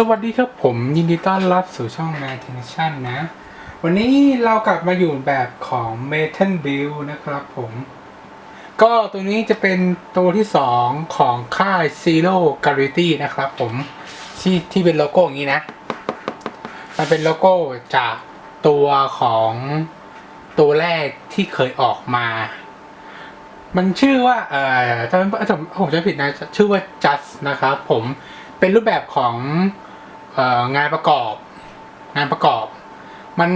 สวัสดีครับผมยินดีต้อนรับสู่ช่อง m a t e n t i o n นะ วันนี้เรากลับมาอยู่แบบของ m e t a l Build นะครับผม ก็ตัวนี้จะเป็นตัวที่ 2 ของค่าย Zero Gravity นะครับผม ที่ที่เป็นโลโก้อย่างนี้นะ มันเป็นโลโก้จากตัวของตัวแรกที่เคยออกมา มันชื่อว่าเอ่อถ้าถ้ผมจะผิดนะ ชื่อว่า just นะครับผมเป็นรูปแบบของ งานประกอบ งานประกอบ มัน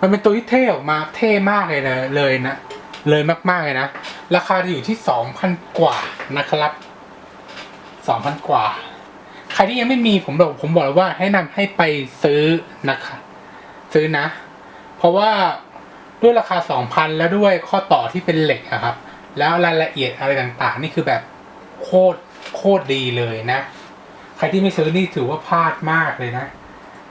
มันเป็นตัวที่เท่ออกมาเท่มากเลยนะเลยนะเลยมากๆเลยนะ ราคาจะอยู่ที่สองพันกว่านะครับสองพันกว่า ใครที่ยังไม่มีผมบอกผมบอกเลยว่าให้นำให้ไปซื้อนะคะซื้อนะ เพราะว่าด้วยราคาสองพันแล้วด้วยข้อต่อที่เป็นเหล็กอะครับ แล้วรายละเอียดอะไรต่างๆ นี่คือแบบโคตรโคตรดีเลยนะ รที่ไม่ซื้อนี่ถือว่าพลาดมากเลยนะ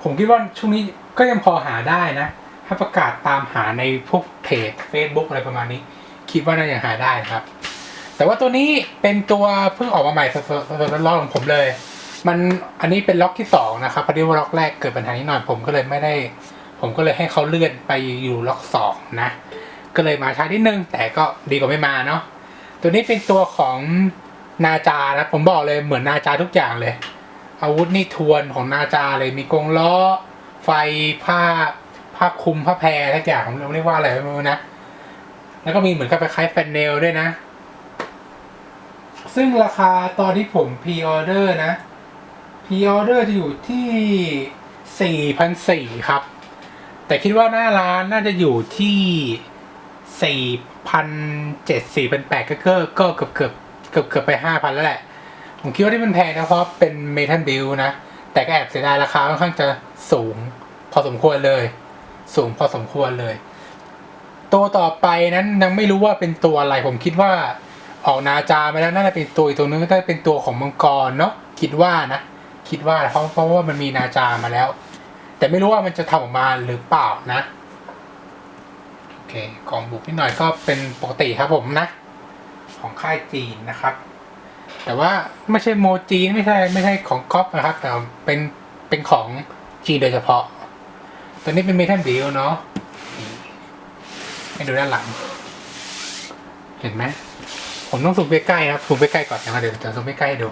ผมคิดว่าช่วงนี้ก็ยังพอหาได้นะ ถ้าประกาศตามหาในพวกเพจ Facebook อะไรประมาณนี้ คิดว่าน่าจะหาได้นะครับ แต่ว่าตัวนี้เป็นตัวเพิ่งออกมาใหม่สดๆร้อนๆของผมเลย มันอันนี้เป็นล็อกที่สองนะครับพอดีว่าล็อกแรกเกิดปัญหานิดหน่อยผมก็เลยไม่ได้ ผมก็เลยให้เขาเลื่อนไปอยู่ล็อกสองนะ ก็เลยมาช้านิดนึง แต่ก็ดีกว่าไม่มาเนาะตัวนี้เป็นตัวของนาจานะผมบอกเลยเหมือนนาจาทุกอย่างเลย อาวุธนี่ทวนของนาจาเลยมีกรงล้อ ไฟผ้าผ้าคลุมผ้าแพรทุกอย่างผมเรียกว่าอะไรไม่รู้นะ แล้วก็มีเหมือนกับคล้ายแฟนเนลด้วยนะ ซึ่งราคาตอนที่ผมพ r ออเดอร์นะพ r ออเดอร์จะอยู่ที่ 4,400 ครับ แต่คิดว่าหน้าร้านน่าจะอยู่ที่4,700 4,800ก็ก็ก็เกือบเกือบเกือบเกือบไป 5,000 แล้วแหละ ผมคิดว่าที่มันแพงนะเพราะเป็นเมทัลบิลนะ แต่ก็แอบเสียดายราคาค่อนข้างจะสูง พอสมควรเลย สูงพอสมควรเลย ตัวต่อไปนั้นยังไม่รู้ว่าเป็นตัวอะไร ผมคิดว่าออกนาจาไปแล้วน่าจะเป็นตัวอีกตัวนึงก็จะเป็นตัวของมังกรเนาะคิดว่านะ คิดว่าเพราะเพราะว่ามันมีนาจามาแล้ว แต่ไม่รู้ว่ามันจะทำออกมาหรือเปล่านะโอเคกล่องบุกนิดหน่อยก็เป็นปกติครับผมนะ ของค่ายจีนนะครับ แต่ว่าไม่ใช่โมจีไม่ใช่ไม่ใช่ของก๊อปนะครับ แต่เป็นเป็นของจีโดยเฉพาะ ตัวนี้เป็นเมทัลบิลเนาะให้ดูด้านหลัง เห็นไหมผมต้องซูมใกล้ๆนะครับซูมใกล้ๆก่อนนะเดี๋ยวจะซูมใกล้ๆให้ดู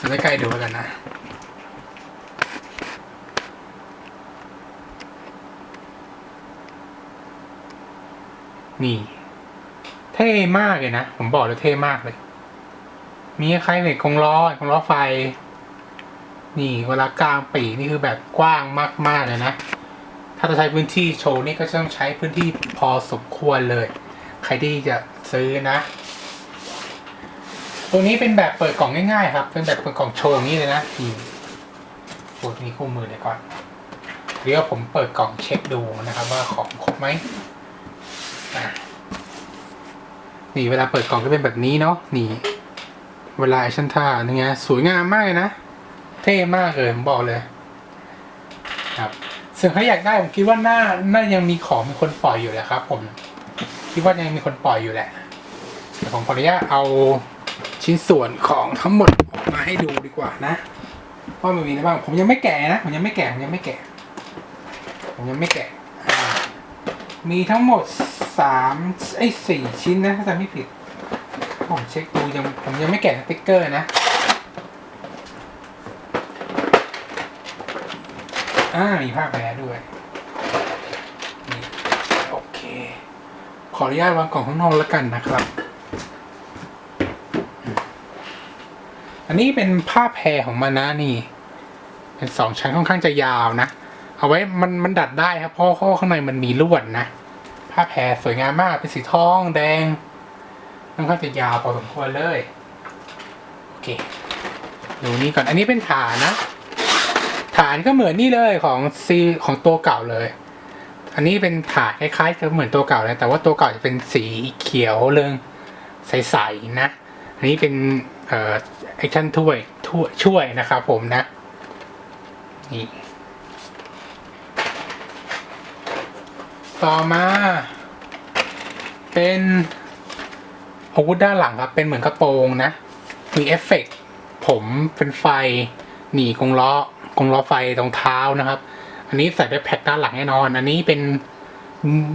ซูมใกล้ๆดูแล้วกันนะนี่ เท่มากเลยนะ ผมบอกเลยเท่มากเลย มีคล้ายเหล็กกงล้อกงล้อไฟ นี่เวลากลางปีนี่คือแบบกว้างมากๆเลยนะ ถ้าจะใช้พื้นที่โชว์นี่ก็จะต้องใช้พื้นที่พอสมควรเลย ใครที่จะซื้อนะ ตัวนี้เป็นแบบเปิดกล่องง่ายๆ ครับ เป็นแบบเปิดกล่องโชว์อย่างนี้เลยนะนี่ปวดมีคู่มือเลยก่อนเดี๋ยวผมเปิดกล่องเช็คดูนะครับว่าของครบไหมนี่เวลาเปิดกล่องก็เป็นแบบนี้เนาะนี่ เวลาชันท่านี่ไงสวยงามมากเลยนะ เท่มากเลยผมบอกเลย ครับส่วนใครอยากได้ผมคิดว่าน่าน่ายังมีของมีคนปล่อยอยู่แหละครับ ผม คิดว่ายังมีคนปล่อยอยู่แหละเดี๋ยวผมขออนุญาตเอาชิ้นส่วนของทั้งหมดออกมาให้ดูดีกว่านะว่ามันมีอะไรบ้างผมยังไม่แกะนะผมยังไม่แกะผมยังไม่แกะผมยังไม่แกะอ่มีทั้งหมดสามไอ้สี่ชิ้นนะถ้าจำไม่ผิด ผมเช็คดูยังผมยังไม่แกะสติ๊กเกอร์นะ อ่า มีผ้าแพรด้วยนี่โอเค ขออนุญาตวางกล่องข้างนอกแล้วกันนะครับ อันนี้เป็นผ้าแพรของมันนะนี่ เป็นสองชั้นค่อนข้างจะยาวนะ เอาไว้มันมันดัดได้ครับเพราะเพราะว่าข้างในมันมีลวดนะ ผ้าแพรสวยงามมากเป็นสีทองแดง ค่อนข้างจะยาวพอสมควรเลยโอเคดูนี่ก่อนอันนี้เป็นฐานนะ ฐานก็เหมือนนี่เลยของซีของตัวเก่าเลย อันนี้เป็นฐานคล้ายๆกับเหมือนตัวเก่าเลยแต่ว่าตัวเก่าจะเป็นสีเขียวเรืองใสๆนะ อันนี้เป็นเอ่อแอคชั่นถ้วยถ้วยช่วยนะครับผมนะนี่ต่อมา เป็น อาวุธด้านหลังครับ เป็นเหมือนกระโปรงนะ มีเอฟเฟกต์ผมเป็นไฟ หนีกงล้อกงล้อไฟตรงเท้านะครับ อันนี้ใส่แบ็คแพคด้านหลังแน่นอน อันนี้เป็น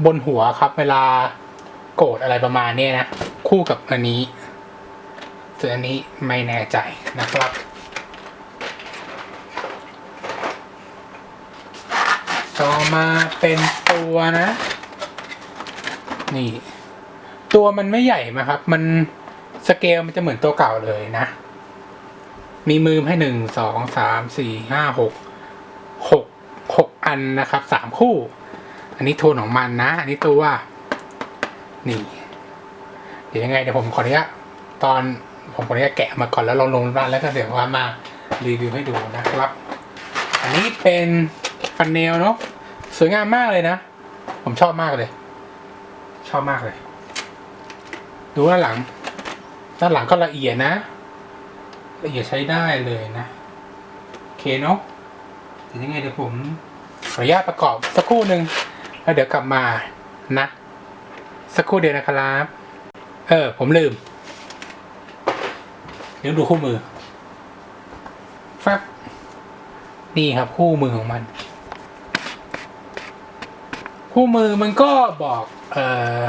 บนหัวครับ เวลาโกรธอะไรประมาณนี้นะ คู่กับอันนี้ส่วนอันนี้ไม่แน่ใจนะครับต่อมาเป็นตัวนะ นี่ ตัวมันไม่ใหญ่นะครับ มันสเกลมันจะเหมือนตัวเก่าเลยนะ มีมือให้หนึ่งสองสามสี่ห้าหกหกหกอันนะครับสามคู่ อันนี้โทนของมันนะ อันนี้ตัวนี่ เดี๋ยวยังไงเดี๋ยวผมขออนุญาตตอนผมขออนุญาตแกะมาก่อนแล้วลองลงบ้านแล้วก็เดี๋ยวว่ามารีวิวให้ดูนะครับ อันนี้เป็นฟันเนลเนาะสวยงามมากเลยนะ ผมชอบมากเลย ชอบมากเลย ดูด้านหลัง ด้านหลังก็ละเอียดนะ ละเอียดใช้ได้เลยนะ โอเคเนาะเดี๋ยวยังไงเดี๋ยวผมขออนุญาตประกอบสักครู่หนึ่งแล้วเดี๋ยวกลับมานะ สักครู่เดียวนะครับ เออ ผมลืม เดี๋ยวดูคู่มือแฟบนี่ครับคู่มือของมัน คู่มือมันก็บอก เอ่อ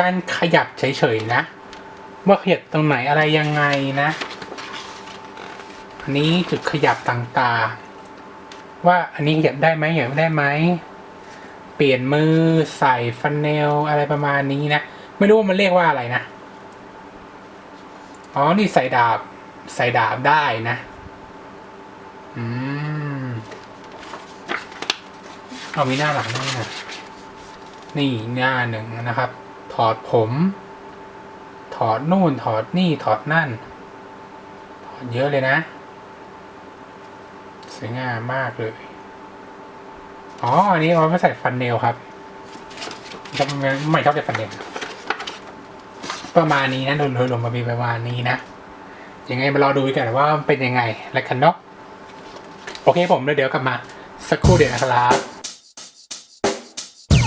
การขยับเฉยๆนะ ว่าขยับตรงไหนอะไรยังไงนะ อันนี้จุดขยับต่างๆ ว่าอันนี้ขยับได้ไหมขยับไม่ได้ไหม เปลี่ยนมือใส่ฟันเนลอะไรประมาณนี้นะ ไม่รู้ว่ามันเรียกว่าอะไรนะ อ๋อ นี่ใส่ดาบ ใส่ดาบได้นะ อืม เอามีหน้าหลังนี่นะนี่หน้าหนึ่งนะครับ ถอดผม ถอดนู่นถอดนี่ถอดนั่น ถอดเยอะเลยนะ สวยงามมากเลย อ๋อ อันนี้เอาไว้ใส่ฟันเนลครับจะไม่ไม่ชอบใส่ฟันเนลประมาณนี้นะโดยรวมมามีประมาณนี้นะ ยังไงมารอดูกันว่ามันเป็นยังไงแล้วกันเนาะ โอเคผมเดี๋ยวกลับมา สักครู่เดี๋ยวนะครับ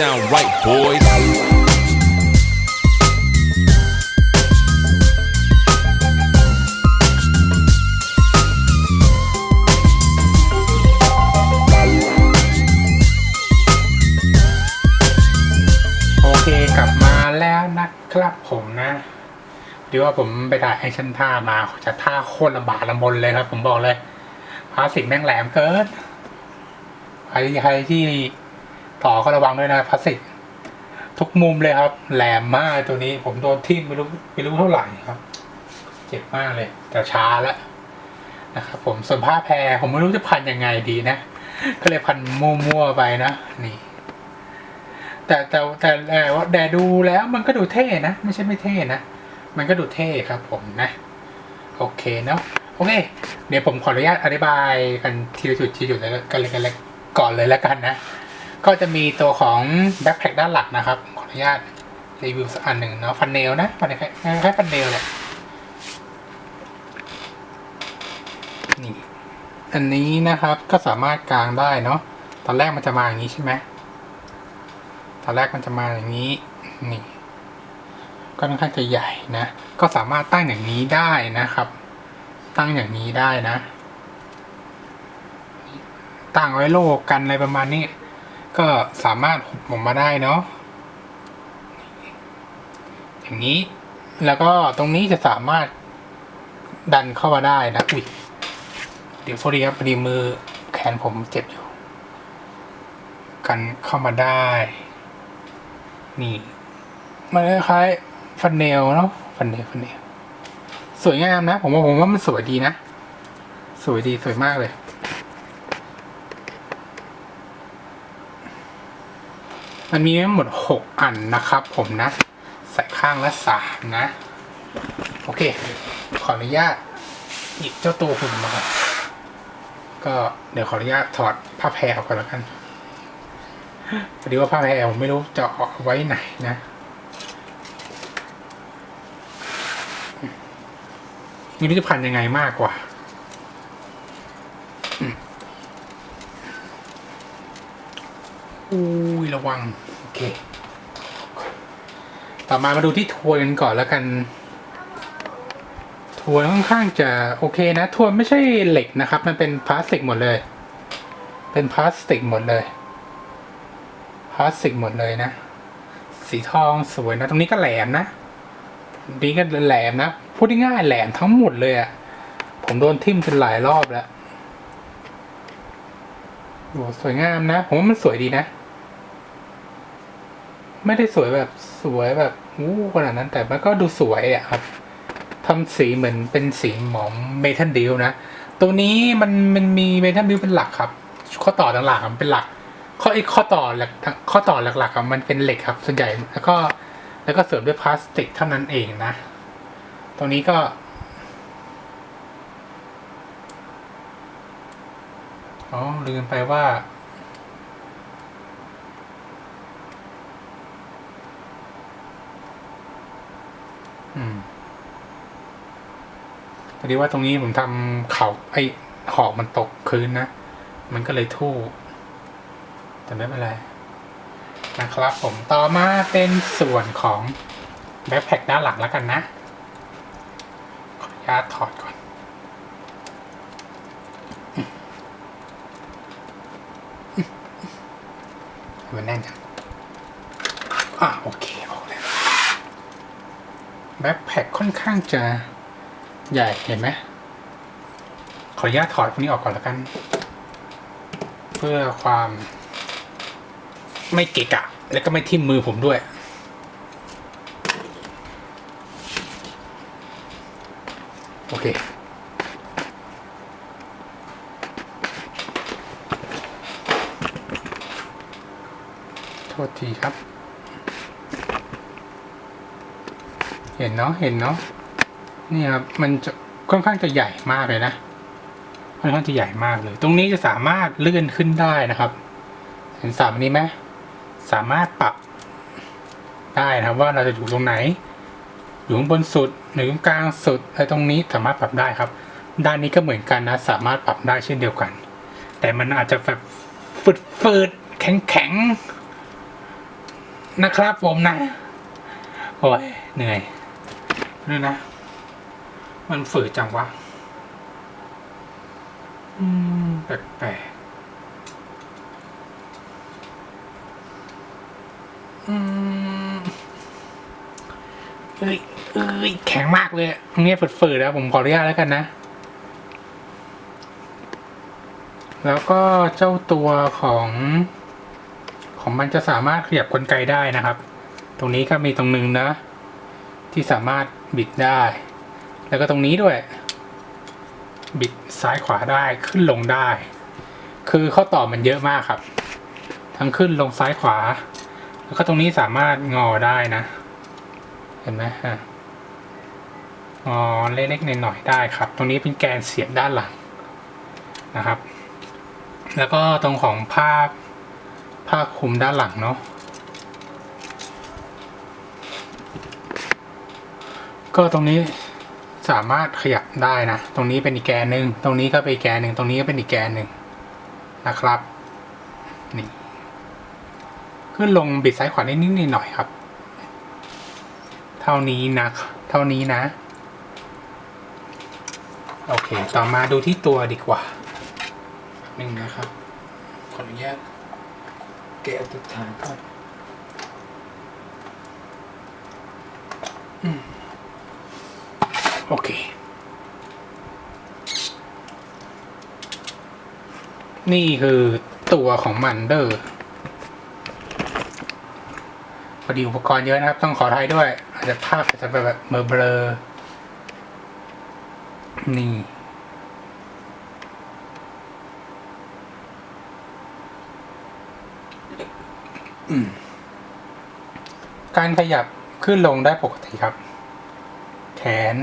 Sound right, boys. โอเคกลับมาแล้วนะครับผมนะเดี๋ยวว่าผมไปถ่ายแอคชั่นท่ามาจะท่าโคตรลำบากลำบนเลยครับ ผมบอกเลยพลาสติกแม่งแหลมเกินใครใครที่ ต่อก็ระวังด้วยนะพลาสติกทุกมุมเลยครับ แหลมมากตัวนี้ ผมโดนทิ่มไม่รู้ไม่รู้เท่าไหร่ครับ เจ็บมากเลย แต่ช้าแล้วนะครับผมส่วนผ้าแพรผมไม่รู้จะพันยังไงดีนะ ก็เลยพันมั่วๆไปนะนี่ แต่แต่แต่แต่แต่ดูแล้วมันก็ดูเท่นะ ไม่ใช่ไม่เท่นะ มันก็ดูเท่ครับผมนะ โอเคเนาะโอเค เดี๋ยวผมขออนุญาตอธิบายกันทีละจุดทีละจุดเลยกันเลยกันเลยก่อนเลยแล้วกันนะ ก็จะมีตัวของแบ็คแพคด้านหลังนะครับ ขออนุญาตรีวิวสักอันหนึ่งเนาะฟันเนลนะฟันเนลคล้ายฟันเนลแหละนี่อันนี้นะครับก็สามารถกางได้เนาะตอนแรกมันจะมาอย่างนี้ใช่ไหมตอนแรกมันจะมาอย่างนี้นี่ก็ค่อนข้างจะใหญ่นะ ก็สามารถตั้งอย่างนี้ได้นะครับ ตั้งอย่างนี้ได้นะ ตั้งไว้โลกกันอะไรประมาณนี้ ก็สามารถหุบออกมาได้เนาะอย่างนี้แล้วก็ตรงนี้จะสามารถดันเข้ามาได้นะอุ้ยเดี๋ยวพอดีครับพอดีมือแขนผมเจ็บอยู่ กันเข้ามาได้ นี่ มันคล้ายฟันเนลเนาะฟันเนลฟันเนลสวยงามนะ ผมว่าผมว่ามันสวยดีนะ สวยดีสวยมากเลย มันมีทั้งหมดหกอันนะครับผมนะ ใส่ข้างละสามนะ โอเค ขออนุญาตหยิบเจ้าตัวหุ่นมาก่อนก็เดี๋ยวขออนุญาตถอดผ้าแพรออกก่อนแล้วกันพอดีว่าผ้าแพรผมไม่รู้จะเอาไว้ไหนนะนี่รู้จะพันยังไงมากกว่าอืมอุ้ย ระวัง โอเค ต่อมามาดูที่ทวนกันก่อนแล้วกันทวนค่อนข้างจะโอเคนะทวนไม่ใช่เหล็กนะครับ มันเป็นพลาสติกหมดเลย เป็นพลาสติกหมดเลยพลาสติกหมดเลยนะ สีทองสวยนะ ตรงนี้ก็แหลมนะนี่ก็แหลมนะพูดง่ายๆแหลมทั้งหมดเลยอะ่ะผมโดนทิ่มจนหลายรอบแล้วโหสวยงามนะ ผมว่ามันสวยดีนะ ไม่ได้สวยแบบสวยแบบอู้ขนาดนั้นแต่มันก็ดูสวยอะครับทำสีเหมือนเป็นสีหมอมเมทัลดิวนะ ตัวนี้มันมันมีเมทัลดิวเป็นหลักครับ ข้อต่อต่างๆมันเป็นหลัก ข้อไอ้ข้อต่อหลักข้อต่อหลักๆอะมันเป็นเหล็กครับ ส่วนใหญ่แล้วก็แล้วก็เสริมด้วยพลาสติกเท่านั้นเองนะ ตรงนี้ก็ อ๋อลืมไปว่า พอดีว่าตรงนี้ผมทำเขาไอหอกมันตกพื้นนะ มันก็เลยทู่ แต่ไม่เป็นไรนะครับผมต่อมาเป็นส่วนของแบ็คแพคด้านหลังแล้วกันนะ ขออนุญาตถอดก่อน มันแน่นจังอะโอเค แบ็คแพคค่อนข้างจะใหญ่เห็นไหมขออนุญาตถอดพวกนี้ออกก่อนแล้วกัน เพื่อความไม่เกะกะ แล้วก็ไม่ทิ่มมือผมด้วย โอเค โทษทีครับ เห็นเนาะเห็นเนาะนี่ครับมันจะค่อนข้างจะใหญ่มากเลยนะค่อนข้างจะใหญ่มากเลย ตรงนี้จะสามารถเลื่อนขึ้นได้นะครับ เห็นสามนี้ไหมสามารถปรับได้นะครับว่าเราจะอยู่ตรงไหน อยู่บนสุดหรือกลางสุดอะไรตรงนี้สามารถปรับได้ครับ ด้านนี้ก็เหมือนกันนะ สามารถปรับได้เช่นเดียวกัน แต่มันอาจจะแบบฝืดฝืดแข็งแข็งๆนะครับผมนะ โอ้ยเหนื่อย นี่นะ มันฝืดจังวะ อืม แปลกๆอืมเอ้ยเอ้ยแข็งมากเลยตรงนี้ฝืดๆแล้วผมขออนุญาตแล้วกันนะ แล้วก็เจ้าตัวของของมันจะสามารถขยับกลไกได้นะครับ ตรงนี้ก็มีตรงนึงนะ ที่สามารถบิดได้ แล้วก็ตรงนี้ด้วย บิดซ้ายขวาได้ขึ้นลงได้ คือข้อต่อมันเยอะมากครับ ทั้งขึ้นลงซ้ายขวา แล้วก็ตรงนี้สามารถงอได้นะ เห็นไหมฮะงอเล็กๆหน่อยๆได้ครับ ตรงนี้เป็นแกนเสียบด้านหลังนะครับ แล้วก็ตรงของผ้าผ้าคลุมด้านหลังเนาะ ก็ตรงนี้สามารถขยับได้นะ ตรงนี้เป็นอีกแกนหนึ่ง ตรงนี้ก็เป็นอีกแกนหนึ่ง ตรงนี้ก็เป็นอีกแกนหนึ่งนะครับ นี่ ขึ้นลงบิดซ้ายขวานิดนิดหน่อยครับ เท่านี้นะ เท่านี้นะ โอเค ต่อมาดูที่ตัวดีกว่าหนึ่งนะครับ ขออนุญาตแกะตัวฐานก่อนอืม โอเค นี่คือตัวของมันเดอร์พอดีอุปกรณ์เยอะนะครับ ต้องขออภัยด้วย อาจจะภาพอาจจะแบบเบลอเบลอนี่การขยับขึ้นลงได้ปกติครับ แขน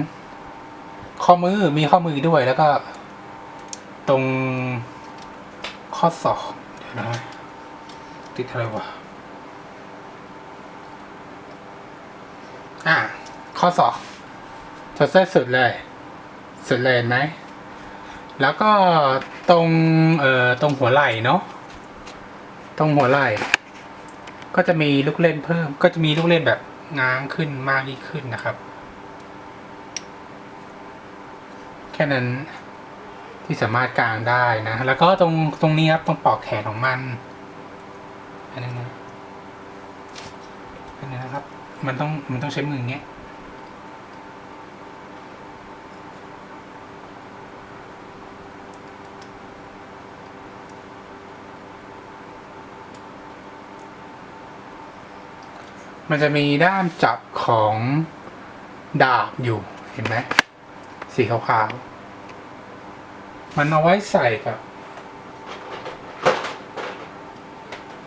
ข้อมือมีข้อมือด้วยแล้วก็ ตรงข้อศอกเดี๋ยวนะติดอะไรวะอะข้อศอกจดเส้นสุดเลย สุดเลยไหมแล้วก็ตรงเอ่อตรงหัวไหล่เนาะตรงหัวไหล่ก็จะมีลูกเล่นเพิ่ม ก็จะมีลูกเล่นแบบง้างขึ้นมากยิ่งขึ้นนะครับ แค่นั้นที่สามารถกางได้นะ แล้วก็ตรงตรงนี้ครับตรงปลอกแขนของมันอันนี้นะอันนี้นะครับ มันต้องมันต้องใช้มือเงี้ยมันจะมีด้ามจับของดาบอยู่เห็นไหม สีขาวๆ มันเอาไว้ใส่กับ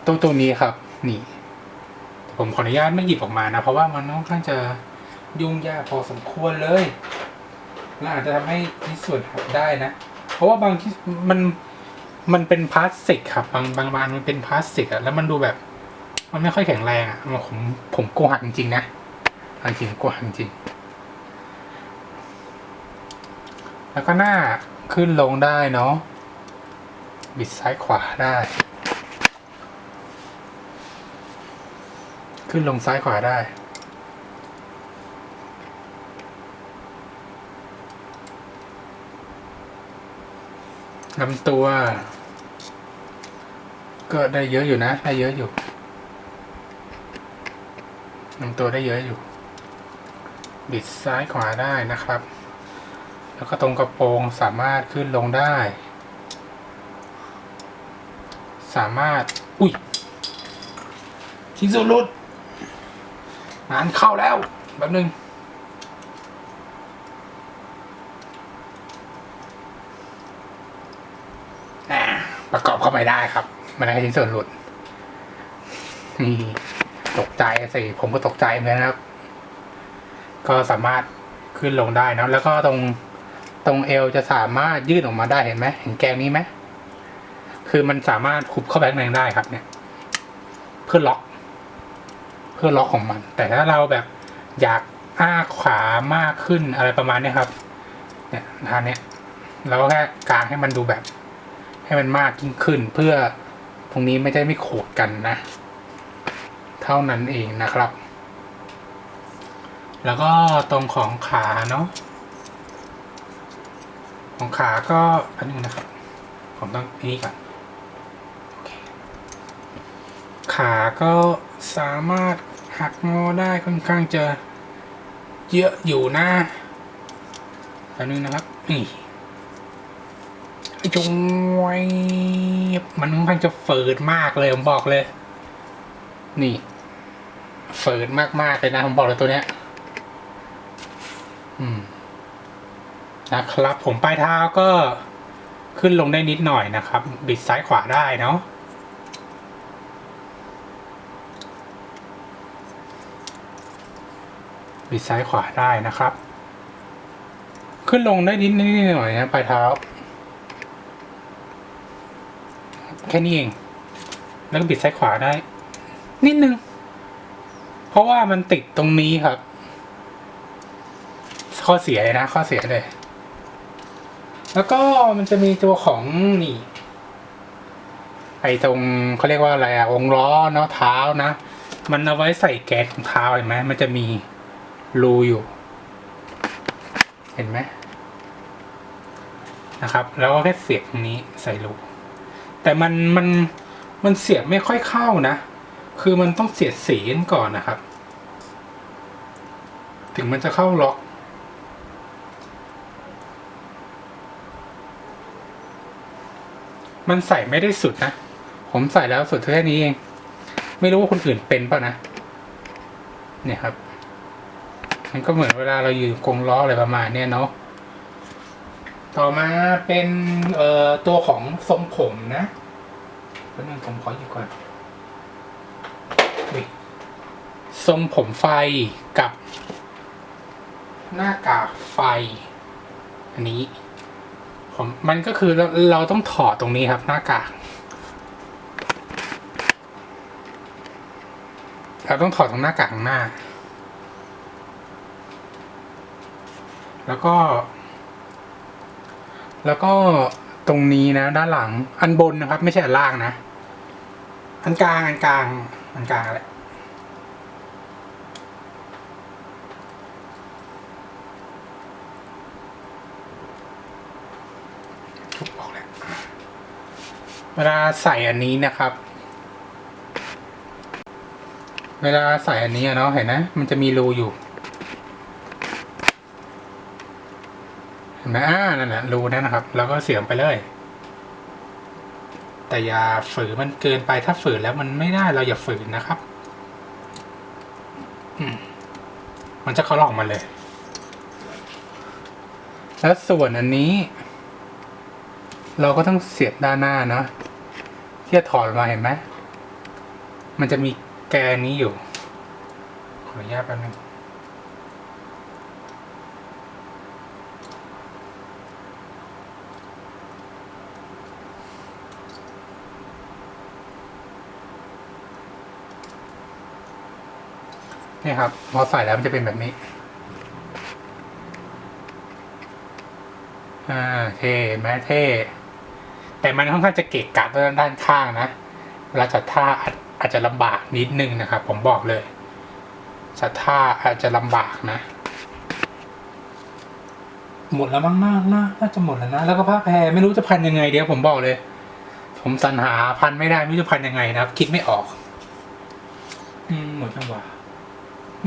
ตรงตรงนี้ครับ นี่ ผมขออนุญาตไม่หยิบออกมานะ เพราะว่ามันค่อนข้างจะยุ่งยากพอสมควรเลยและอาจจะทำให้ที่ส่วนหักได้นะ เพราะว่าบางที่มันมันเป็นพลาสติกครับ บางบางบางมันเป็นพลาสติกอะแล้วมันดูแบบ มันไม่ค่อยแข็งแรงอะมผมผมกลัวหักจริงๆนะจริงกลัวหักจริง แล้วก็หน้าขึ้นลงได้เนาะ บิดซ้ายขวาได้ ขึ้นลงซ้ายขวาได้ ลำตัว ก็ได้เยอะอยู่นะ ได้เยอะอยู่ลำตัวได้เยอะอยู่ บิดซ้ายขวาได้นะครับ แล้วก็ตรงกระโปรงสามารถขึ้นลงได้ สามารถ อุ้ยชิ้นส่วนหลุดงานเข้าแล้วแบบนึงอ่าประกอบเข้าไปได้ครับ มันได้ชิ้นส่วนหลุดนี่ตกใจสิผมก็ตกใจเหมือนกันครับ ก็สามารถขึ้นลงได้นะแล้วก็ตรง ตรงเอวจะสามารถยืดออกมาได้เห็นไหมเห็นแกงนี้ไหมคือมันสามารถขุบเข้าไปข้างในได้ครับ เนี่ย เพื่อล็อก เพื่อล็อกของมัน แต่ถ้าเราแบบอยากอ้าขวามากขึ้นอะไรประมาณนี้ครับ เนี่ยทางเนี้ยเราก็แค่กางให้มันดูแบบ ให้มันมากยิ่งขึ้น เพื่อตรงนี้ไม่ได้ไม่โขดกันนะ เท่านั้นเองนะครับ แล้วก็ตรงของขาเนาะ ของขาก็อันนึงนะครับ ผมต้องอันนี้ก่อนขาก็สามารถหักงอได้ค่อนข้างจะเยอะอยู่นะอันนึงนะครับ นี่จงไว้มันค่อนข้างจะเฟิร์ดมากเลยผมบอกเลย นี่ เฟิร์ดมากๆเลยนะผมบอกเลยตัวเนี้ย อืม นะครับ ผมปลายเท้าก็ขึ้นลงได้นิดหน่อยนะครับ บิดซ้ายขวาได้เนาะบิดซ้ายขวาได้นะครับ ขึ้นลงได้นิดนิดหน่อยนะปลายเท้า แค่นี้เอง แล้วก็บิดซ้ายขวาได้ นิดนึง เพราะว่ามันติดตรงนี้ครับ ข้อเสียเลยนะ ข้อเสียเลย แล้วก็มันจะมีตัวของนี่ ไอตรงเขาเรียกว่าอะไรอะวงล้อเนาะเท้านะ มันเอาไว้ใส่แก๊สของเท้าเห็นไหมมันจะมีรูอยู่ เห็นไหมนะครับ แล้วก็แค่เสียบตรงนี้ใส่รูแต่มันมันมันเสียบไม่ค่อยเข้านะ คือมันต้องเสียดสีกันก่อนนะครับ ถึงมันจะเข้าล็อก มันใส่ไม่ได้สุดนะ ผมใส่แล้วสุดแค่นี้เอง ไม่รู้ว่าคนอื่นเป็นป่ะนะ เนี่ยครับ มันก็เหมือนเวลาเราอยู่กรงล้ออะไรประมาณเนี้ยเนาะ ต่อมาเป็นเอ่อตัวของทรงผมนะแป๊บนึงผมขอหยิบก่อนทรงผมไฟกับหน้ากากไฟ อันนี้ ผมมันก็คือเราเราต้องถอดตรงนี้ครับหน้ากากเราต้องถอดตรงหน้ากากข้งหน้า แล้วก็ แล้วก็ตรงนี้นะ ด้านหลังอันบนนะครับ ไม่ใช่อันล่างนะ อันกลางอันกลางอันกลางแหละ ทุบออกแล้ว เวลาใส่อันนี้นะครับ เวลาใส่อันนี้เนาะเห็นนะมันจะมีรูอยู่เห็นไหมอ่านั่นแหละรูนั่นนะครับแล้วก็เสียบไปเลย แต่อย่าฝืนมันเกินไปถ้าฝืนแล้วมันไม่ได้เราอย่าฝืนนะครับมันจะเขาลอกมาเลย แล้วส่วนอันนี้ เราก็ต้องเสียบด้านหน้าเนาะที่จะถอดมาเห็นไหมมันจะมีแกนนี้อยู่ ขออนุญาตแป๊บนึงนี่ครับพอใส่แล้วมันจะเป็นแบบนี้ อ่า เท่เห็นไหมเท่ แต่มันค่อนข้างจะเกะกะด้านด้านข้างนะเวลาจัดท่าอาจจะลำบากนิดนึงนะครับ ผมบอกเลยจัดท่าอาจจะลำบากนะ หมดแล้วมั้งน่าน่าน่าจะหมดแล้วนะ แล้วก็ผ้าแพรไม่รู้จะพันยังไงเดี๋ยวผมบอกเลย ผมสรรหาพันไม่ได้ไม่รู้จะพันยังไงนะครับ คิดไม่ออก อืมหมดจังหวะ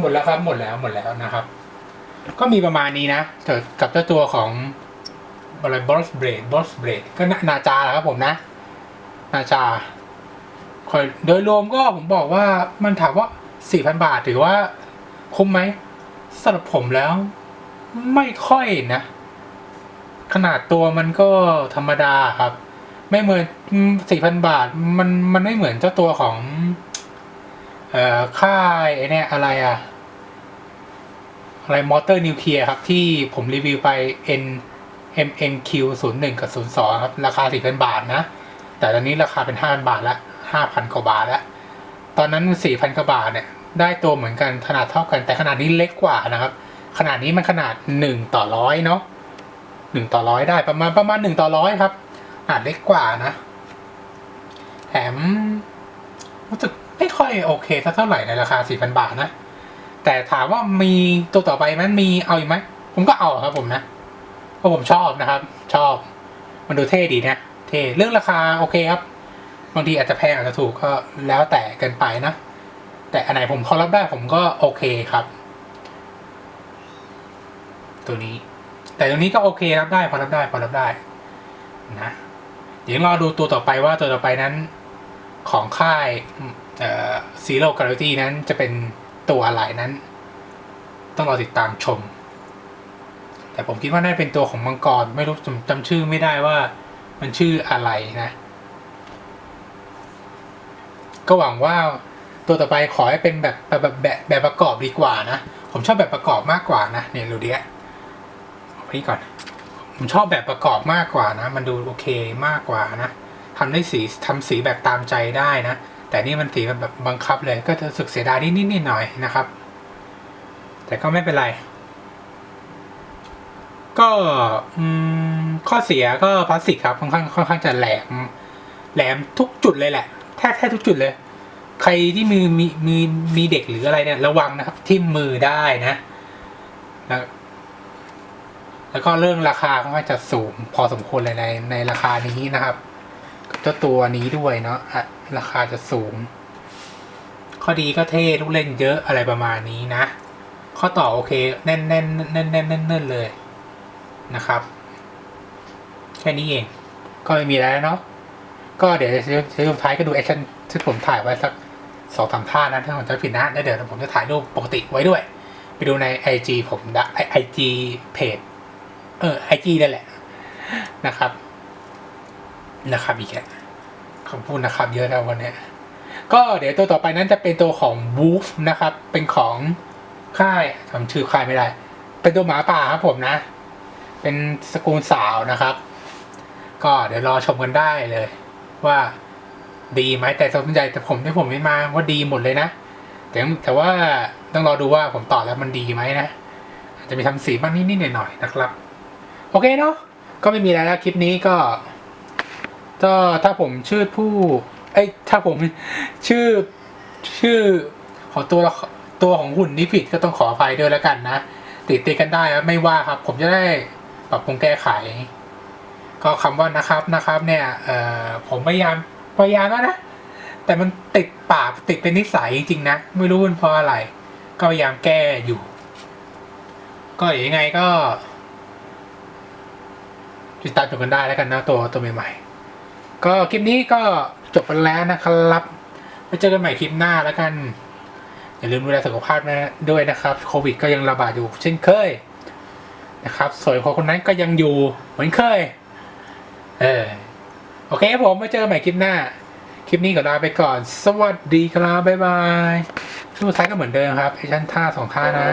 หมดแล้วครับหมดแล้วหมดแล้วนะครับ ก็มีประมาณนี้นะเกี่ยวกับเจ้าตัวของ อะไรบอสเบรดบอสเบรดก็นานาจาแหละครับผมนะ นาจาคอยโดยรวมก็ผมบอกว่ามันถามว่าสี่พันบาทถือว่าคุ้มไหมสำหรับผมแล้ว ไม่ค่อยนะ ขนาดตัวมันก็ธรรมดาครับ ไม่เหมือนสี่พันบาท มันมันไม่เหมือนเจ้าตัวของ เอ่อค่ายไอเนี่ยอะไรอะอะไรมอเตอร์นิวเคลียร์ครับ ที่ผมรีวิวไป N MNQ 0 1 กับ 0 2 ครับ ราคา 4,000 บาทนะ แต่ตอนนี้ราคาเป็น 5,000 บาทละ5,000 กว่าบาทล้วตอนนั้น 4,000 กว่าบาทเนี่ยได้ตัวเหมือนกันขนาดเท่ากัน แต่ขนาดนี้เล็กกว่านะครับ ขนาดนี้มันขนาด 1 ต่อร้อยเนาะ1ต่อร้อยได้ประมาณประมาณ 1 ต่อร้อยครับขนาดเล็กกว่านะ แถมรู้สึกไม่ค่อยโอเคสักเท่าไหร่ในราคา 4,000 บาทนะ แต่ถามว่ามีตัวต่อไปมันมีเอาอีกไหมผมก็เอาครับผมนะ ราะผมชอบนะครับ ชอบ มันดูเท่ดีนะ เท่เรื่องราคาโอเคครับ บางทีอาจจะแพงอาจจะถูกก็แล้วแต่เกินไปนะ แต่อันไหนผมพอรับได้ผมก็โอเคครับ ตัวนี้ แต่ตัวนี้ก็โอเครับได้ พอรับได้ พอรับได้ นะ เดี๋ยวรอดูตัวต่อไปว่าตัวต่อไปนั้น ของค่ายเอ่อ Zero Gravity นั้นจะเป็นตัวอะไรนั้น ต้องรอติดตามชม แต่ผมคิดว่าน่าจะเป็นตัวของมังกร ไม่รู้จำจำชื่อไม่ได้ว่า มันชื่ออะไรนะ ก็หวังว่าตัวต่อไปขอให้เป็นแบบแบบแบบแบบแบบประกอบดีกว่านะ ผมชอบแบบประกอบมากกว่านะเนี่ยดูดิอะเอาไปนี่ก่อน ผมชอบแบบประกอบมากกว่านะ มันดูโอเคมากกว่านะทำได้สีทำสีแบบตามใจได้นะ แต่นี่มันสีแบบบังคับเลย ก็จะสึกเสียดายนิดนิดหน่อยนะครับ แต่ก็ไม่เป็นไร ก็ข้อเสียก็พลาสติกครับค่อนข้างค่อนข้างจะแหลมแหลมทุกจุดเลยแหละแทบแทบทุกจุดเลย ใครที่มือมีมีมีเด็กหรืออะไรเนี่ยระวังนะครับที่มมือได้นะแล้วแล้วก็เรื่องราคาก็จะสูงพอสมควรเลยในในราคานี้นะครับกับเจ้าตัวนี้ด้วยเนาะอะราคาจะสูง ข้อดีก็เท่ลูกเล่นเยอะอะไรประมาณนี้นะ ข้อต่อโอเค แน่นแน่นแน่นแน่นแน่นแน่นเลย นะครับ แค่นี้เอง ก็ไม่มีอะไรแล้วเนาะก็เดี๋ยวช่วงท้ายก็ดูแอคชั่นที่ผมถ่ายไว้สักสองสามท่านะถ้าผมจะผิดนะแล้วเดี๋ยวผมจะถ่ายรูปปกติไว้ด้วย ไปดูใน IG ผมได้ไอจีเพจเออไอจีนั่นแหละนะครับ นะครับอีกแค่คำพูดนะครับ เยอะแล้ววันนี้ก็เดี๋ยวตัวต่อไปนั้นจะเป็นตัวของ Wolf นะครับ เป็นของค่ายจำชื่อค่ายไม่ได้ เป็นตัวหมาป่าครับผมนะ เป็นสกุลสาวนะครับ ก็เดี๋ยวรอชมกันได้เลย ว่าดีไหมแต่ส่วนใหญ่แต่ผมที่ผมไม่มาว่าดีหมดเลยนะแต่แต่ว่าต้องรอดูว่าผมต่อแล้วมันดีไหมนะอาจจะมีทำสีบ้างนิดๆหน่อยๆนะครับ โอเคเนาะก็ไม่มีอะไรแล้วคลิปนี้ก็ก็ถ้าผมชื่อผู้เอ้ยถ้าผมชื่อชื่อของตัวตัวของหุ่นนี้ผิดก็ต้องขออภัยด้วยแล้วกันนะ ติดติดกันได้ไม่ว่าครับ ผมจะได้ ปรับปรุงแก้ไข ก็คำว่านะครับนะครับ เนี่ยเอ่อผมพยายามพยายามแล้วนะแต่มันติดปากติดเป็นนิสัยจริงๆนะ ไม่รู้เป็นเพราะอะไร ก็พยายามแก้อยู่ ก็อย่างยังไงก็ติดตามชมกันได้แล้วกันนะตัวตัวใหม่ๆ ก็คลิปนี้ก็จบไปแล้วนะครับไว้เจอกันใหม่คลิปหน้าแล้วกัน อย่าลืมดูแลสุขภาพนะด้วยนะครับ โควิดก็ยังระบาดอยู่เช่นเคย นะครับส่วนคนคนนั้นก็ยังอยู่เหมือนเคย เออ โอเคผมมาเจอใหม่คลิปหน้า คลิปนี้ก็ลาไปก่อน สวัสดีครับบ๊ายบายช่วงท้ายก็เหมือนเดิมครับไอชั่นท่าสองท่านะ